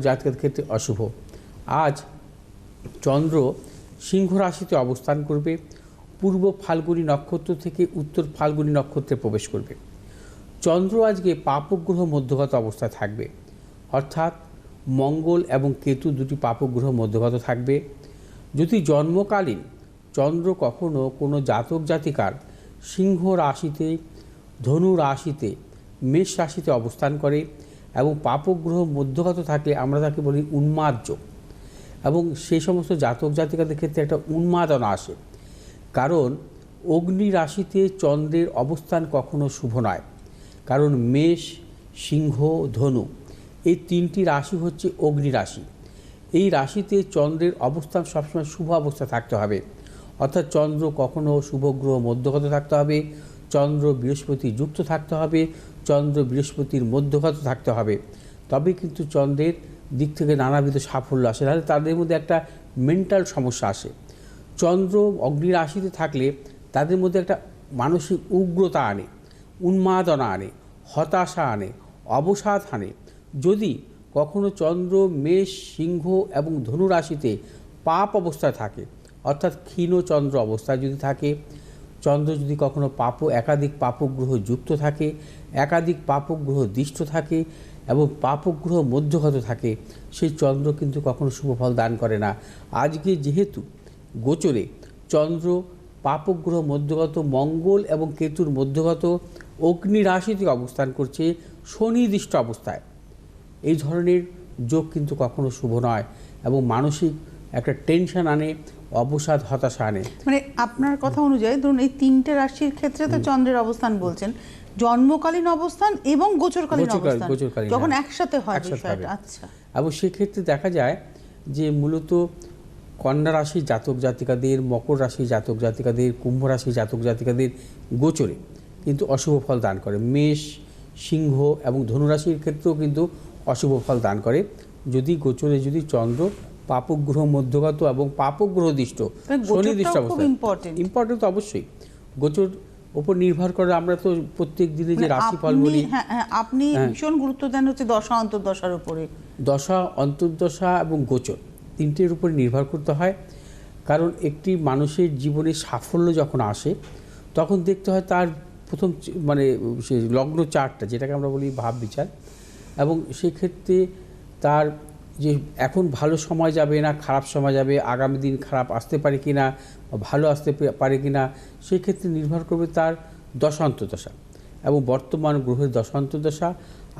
জাতকের ক্ষেত্রে অশুভ। আজ চন্দ্র সিংহ রাশিতে অবস্থান করবে। পূর্ব ফাল্গুনী নক্ষত্র থেকে উত্তর ফাল্গুনী নক্ষত্রে প্রবেশ করবে। চন্দ্র আজকে পাপগ্রহ মধ্যগত অবস্থায় থাকবে। অর্থাৎ মঙ্গল এবং কেতু দুটি পাপগ্রহ মধ্যগত থাকবে। যদি জন্মকালীন চন্দ্র কখনো কোনো জাতক জাতিকার সিংহ রাশিতে, ধনু রাশিতে, মেষ রাশিতে অবস্থান করে এবং পাপগ্রহ মধ্যগত থাকলে আমরা তাকে বলি উন্মাদ যোগ এবং সেই সমস্ত জাতক জাতিকাদের ক্ষেত্রে একটা উন্মাদনা আসে। কারণ অগ্নি রাশিতে চন্দ্রের অবস্থান কখনো শুভ নয়। কারণ মেষ, সিংহ, ধনু, এই তিনটি রাশি হচ্ছে অগ্নি রাশি। এই রাশিতে চন্দ্রের অবস্থান সবসময় শুভ অবস্থা থাকতে হবে। অর্থাৎ চন্দ্র কখনো শুভগ্রহ মধ্যগত থাকতে হবে চন্দ্র বৃহস্পতি যুক্ত থাকতে হবে, চন্দ্র বৃহস্পতির মধ্যগত থাকতে হবে। তবে কিন্তু চন্দ্রের দিক থেকে নানাবিধ সাফল্য আসে। তাহলে তাদের মধ্যে একটা মেন্টাল সমস্যা আসে। চন্দ্র অগ্নি রাশিতে থাকলে তাদের মধ্যে একটা মানসিক উগ্রতা আনে, উন্মাদনা আনে, হতাশা আনে, অবসাদ আনে। যদি কখনো চন্দ্র মেষ, সিংহ এবং ধনু রাশিতে পাপ অবস্থায় থাকে, অর্থাৎ ক্ষীণ চন্দ্র অবস্থায় যদি থাকে চন্দ্র যদি কখনো পাপ, একাধিক পাপগ্রহ যুক্ত থাকে, একাধিক পাপগ্রহ দৃষ্ট থাকে এবং পাপগ্রহ মধ্যগত থাকে, সেই চন্দ্র কিন্তু কখনো শুভফল দান করে না। আজকে যেহেতু গোচরে চন্দ্র পাপগ্রহ মধ্যগত, মঙ্গল এবং কেতুর মধ্যগত, অগ্নি রাশিতে অবস্থান করছে শনিদৃষ্ট অবস্থায়। এই ধরনের যোগ কিন্তু কখনো শুভ নয় এবং মানসিক একটা টেনশন আনে অবসাদ হতাশা আনে। মানে আপনার কথা অনুযায়ী ধরুন এই তিনটে রাশির ক্ষেত্রে তো চন্দ্রের অবস্থান বলছেন। জন্মকালীন অবস্থান এবং গোচরকালীন অবস্থান। গোচরকালীন, যখন হ্যাঁ। একসাথে হয় বিষয়টা। আচ্ছা। এবং সেক্ষেত্রে দেখা যায় যে মূলত কন্যা রাশি জাতক জাতিকাদের মকর রাশি জাতক জাতিকাদের কুম্ভ রাশির জাতক জাতিকাদের গোচরে কিন্তু অশুভ ফল দান করে। মেষ সিংহ এবং ধনুরাশির ক্ষেত্রেও কিন্তু অশুভ ফল দান করে। যদি গোচরে যদি চন্দ্র পাপগ্রহ মধ্যগত এবং পাপগ্রহ দৃষ্ট। শনিদৃষ্ট খুব ইম্পর্টেন্ট তো অবশ্যই। গোচর ওপর নির্ভর করে আমরা তো প্রত্যেক দিনে যে মানে রাশিফল বলি হ্যাঁ হ্যাঁ আপনি হ্যাঁ। ভীষণ গুরুত্ব দেন হচ্ছে দশা অন্তর্দশার উপরে। দশা অন্তর্দশা এবং গোচর তিনটের উপরে নির্ভর করতে হয়। কারণ একটি মানুষের জীবনে সাফল্য যখন আসে তখন দেখতে হয় তার প্রথম মানে সে লগ্ন চারটা যেটাকে আমরা বলি ভাব বিচার। এবং সেক্ষেত্রে তার যে এখন ভালো সময় যাবে না, খারাপ সময় যাবে, আগামী দিন খারাপ আসতে পারে কি না ভালো আসতে পারে কি না, সেক্ষেত্রে নির্ভর করবে তার দশান্তদশা এবং বর্তমান গ্রহের দশান্তদশা,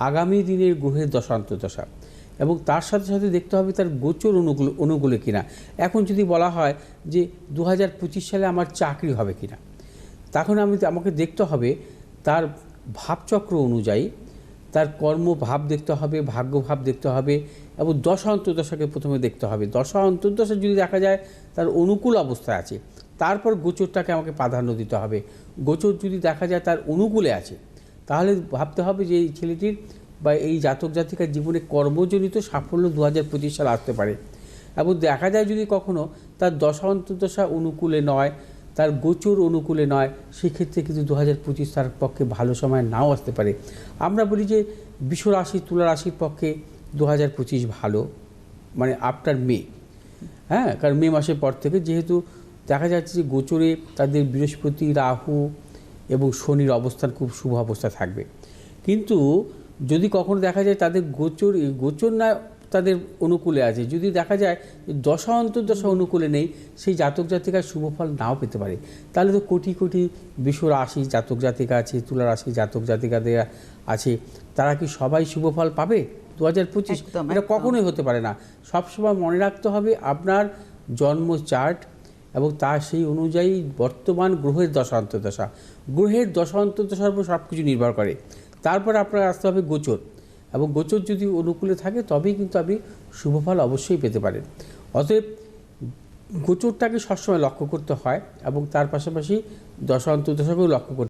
আগামী দিনের গ্রহের দশান্তদশা এবং তার সাথে সাথে দেখতে হবে তার গোচর অনুকূল অনুকূলে কিনা এখন যদি বলা হয় যে দু হাজার পঁচিশ সালে আমার চাকরি হবে কিনা তখন আমি, আমাকে দেখতে হবে তার ভাবচক্র অনুযায়ী তার কর্মভাব দেখতে হবে, ভাগ্যভাব দেখতে হবে এবং দশা অন্তর্দশাকে প্রথমে দেখতে হবে। দশা অন্তর্দশা যদি দেখা যায় তার অনুকূল অবস্থায় আছে, তারপর গোচরটাকে আমাকে প্রাধান্য দিতে হবে। গোচর যদি দেখা যায় তার অনুকূলে আছে, তাহলে ভাবতে হবে যে এই ছেলেটির বা এই জাতক জাতিকার জীবনে কর্মজনিত সাফল্য দু হাজার পঁচিশ সাল আসতে পারে। এবং দেখা যায় যদি কখনো তার দশা অন্তর্দশা অনুকূলে নয় তার গোচর অনুকূলে নয়। সেক্ষেত্রে কিন্তু দু হাজার পঁচিশ তার পক্ষে ভালো সময় নাও আসতে পারে। আমরা বলি যে বিশ্ব রাশি, তুলা রাশির পক্ষে দু হাজার পঁচিশ ভালো মানে আফটার মে হ্যাঁ কারণ মে মাসের পর থেকে যেহেতু দেখা যাচ্ছে যে গোচরে তাদের বৃহস্পতি, রাহু এবং শনির অবস্থান খুব শুভ অবস্থা থাকবে। কিন্তু যদি কখনো দেখা যায় তাদের গোচর গোচর না তাদের অনুকূলে আছে। যদি দেখা যায় দশা অন্তর্দশা অনুকূলে নেই সেই জাতক জাতিকার শুভফল নাও পেতে পারে। তাহলে তো কোটি কোটি বিশ্ব রাশি জাতক জাতিকা আছে তুলা রাশি জাতক জাতিকাদের আছে। তারা কি সবাই শুভফল পাবে? দু হাজার পঁচিশ এটা। কখনোই হতে পারে না। সবসময় মনে রাখতে হবে আপনার জন্ম চার্ট এবং তার সেই অনুযায়ী বর্তমান গ্রহের দশা অন্তর্দশা। গ্রহের দশা অন্তর্দশার উপর সব কিছু নির্ভর করে। তারপর আপনার আসতে হবে গোচর। এবং গোচর যদি অনুকূলে থাকে, তবেই কিন্তু আপনি শুভফল অবশ্যই পেতে পারেন। অতএব গোচরটাকে সবসময় লক্ষ্য করতে হয় এবং তার পাশাপাশি দশা, অন্তর্দশাকেও লক্ষ্য করতে